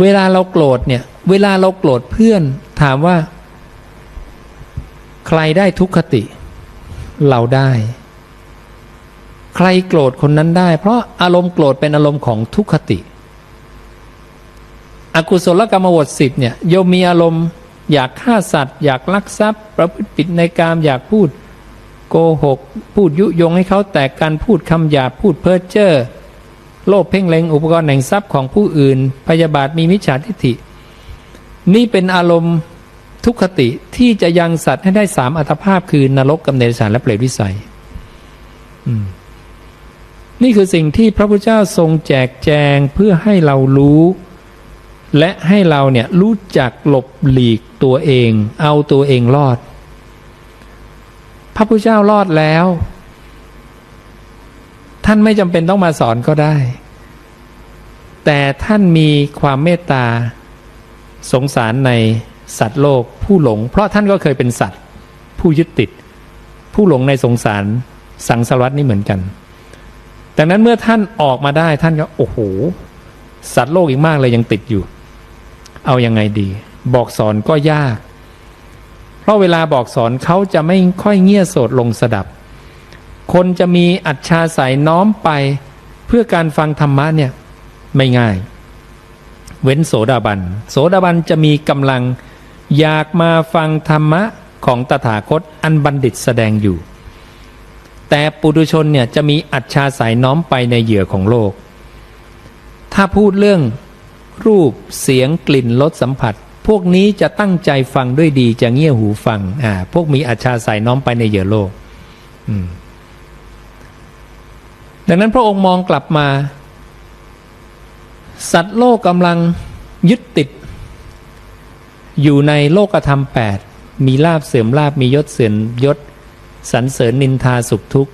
เวลาเราโกรธเนี่ย เวลาเราโกรธเพื่อนถามว่า ใครได้ทุกขติ เราได้ ใครโกรธคนนั้นได้ เพราะอารมณ์โกรธเป็นอารมณ์ของทุกขติ อกุศลกรรมบทสิบเนี่ยโยมมีอารมณ์อยากฆ่าสัตว์ อยากลักทรัพย์ ประพฤติผิดในกามอยากพูดโกหก พูดยุยงให้เขาแตกกันพูดคำหยาพูดเพ้อเจ้อ โลภเพ่งเล็งอุปกรณ์แห่งทรัพย์ของผู้อื่น พยาบาทมีมิจฉาทิฏฐิ นี่เป็นอารมณ์ทุกขติที่จะยังสัตว์ให้ได้สามอัตภาพคือนรกกำเนิดสารและเปรตวิสัยนี่คือสิ่งที่พระพุทธเจ้าทรงแจกแจงเพื่อให้เรารู้ และให้เราเนี่ยรู้จักหลบหลีกตัวเอง เอาตัวเองรอด พระพุทธเจ้ารอดแล้ว ท่านไม่จำเป็นต้องมาสอนก็ได้ แต่ท่านมีความเมตตาสงสารในสัตว์โลกผู้หลง เพราะท่านก็เคยเป็นสัตว์ ผู้ยึดติด ผู้หลงในสงสารสังสารวัตนี่เหมือนกันดังนั้นเมื่อท่านออกมาได้ท่านก็โอ้โห สัตว์โลกอีกมากเลยยังติดอยู่ เอายังไงดี บอกสอนก็ยาก เพราะเวลาบอกสอนเขาจะไม่ค่อยเงี่ยโสดลงสดับ คนจะมีอัจฉาสายน้อมไป เพื่อการฟังธรรมะเนี่ยไม่ง่าย เว้นโสดาบัน โสดาบันจะมีกำลังอยากมาฟังธรรมะของตถาคตอันบัณฑิตแสดงอยู่ แต่ปุถุชนเนี่ยจะมีอัจฉาสายน้อมไปในเหยื่อของโลก ถ้าพูดเรื่องรูปเสียงกลิ่นรสสัมผัส พวกนี้จะตั้งใจฟังด้วยดีจะเงี่ยหูฟังอ่าพวกมีอัจฉาสายน้อมไปในเหยื่อโลก อืม ดังนั้นพระองค์มองกลับมา สัตว์โลกกำลังยึดติด อยู่ในโลกธรรมแปดมีลาบเสื่อมลาบมียศเสื่อมยศ สรรเสริญนินทาสุขทุกข์